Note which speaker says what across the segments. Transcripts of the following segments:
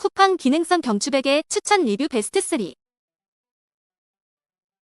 Speaker 1: 쿠팡 기능성 경추베개 추천 리뷰 베스트 3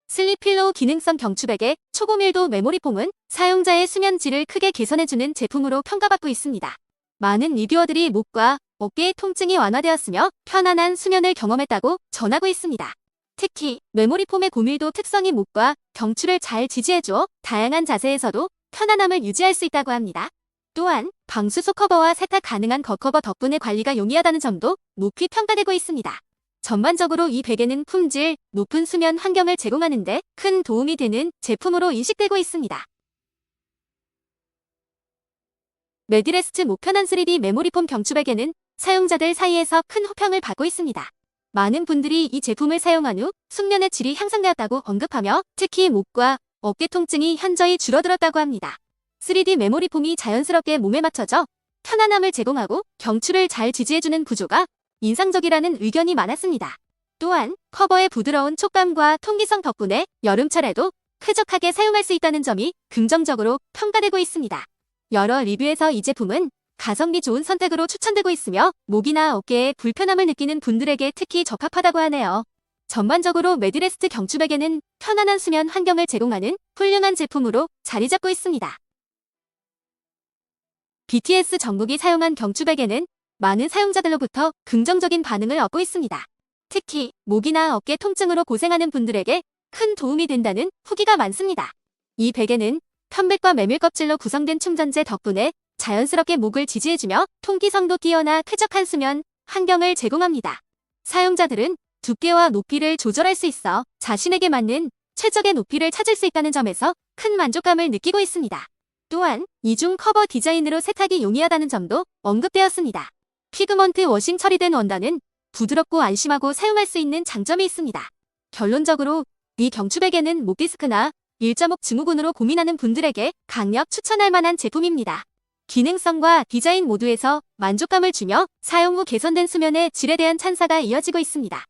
Speaker 1: 슬리필로우 기능성 경추베개 초고밀도 메모리 폼은 사용자의 수면 질을 크게 개선해주는 제품으로 평가받고 있습니다. 많은 리뷰어들이 목과 어깨의 통증이 완화되었으며 편안한 수면을 경험했다고 전하고 있습니다. 특히 메모리 폼의 고밀도 특성이 목과 경추를 잘 지지해줘 다양한 자세에서도 편안함을 유지할 수 있다고 합니다. 또한 방수소 커버와 세탁 가능한 겉커버 덕분에 관리가 용이하다는 점도 높이 평가되고 있습니다. 전반적으로 이 베개는 품질, 높은 수면 환경을 제공하는 데 큰 도움이 되는 제품으로 인식되고 있습니다. 메디레스트 목편한 3D 메모리폼 경추베개는 사용자들 사이에서 큰 호평을 받고 있습니다. 많은 분들이 이 제품을 사용한 후 숙면의 질이 향상되었다고 언급하며 특히 목과 어깨 통증이 현저히 줄어들었다고 합니다. 3D 메모리 폼이 자연스럽게 몸에 맞춰져 편안함을 제공하고 경추를 잘 지지해주는 구조가 인상적이라는 의견이 많았습니다. 또한 커버의 부드러운 촉감과 통기성 덕분에 여름철에도 쾌적하게 사용할 수 있다는 점이 긍정적으로 평가되고 있습니다. 여러 리뷰에서 이 제품은 가성비 좋은 선택으로 추천되고 있으며 목이나 어깨에 불편함을 느끼는 분들에게 특히 적합하다고 하네요. 전반적으로 메디레스트 경추베개는 편안한 수면 환경을 제공하는 훌륭한 제품으로 자리 잡고 있습니다. BTS 정국이 사용한 경추베개는 많은 사용자들로부터 긍정적인 반응을 얻고 있습니다. 특히 목이나 어깨 통증으로 고생하는 분들에게 큰 도움이 된다는 후기가 많습니다. 이 베개는 편백과 메밀 껍질로 구성된 충전재 덕분에 자연스럽게 목을 지지해주며 통기성도 뛰어나 쾌적한 수면 환경을 제공합니다. 사용자들은 두께와 높이를 조절할 수 있어 자신에게 맞는 최적의 높이를 찾을 수 있다는 점에서 큰 만족감을 느끼고 있습니다. 또한 이중 커버 디자인으로 세탁이 용이하다는 점도 언급되었습니다. 피그먼트 워싱 처리된 원단은 부드럽고 안심하고 사용할 수 있는 장점이 있습니다. 결론적으로 이 경추베개는 목 디스크나 일자목 증후군으로 고민하는 분들에게 강력 추천할 만한 제품입니다. 기능성과 디자인 모두에서 만족감을 주며 사용 후 개선된 수면의 질에 대한 찬사가 이어지고 있습니다.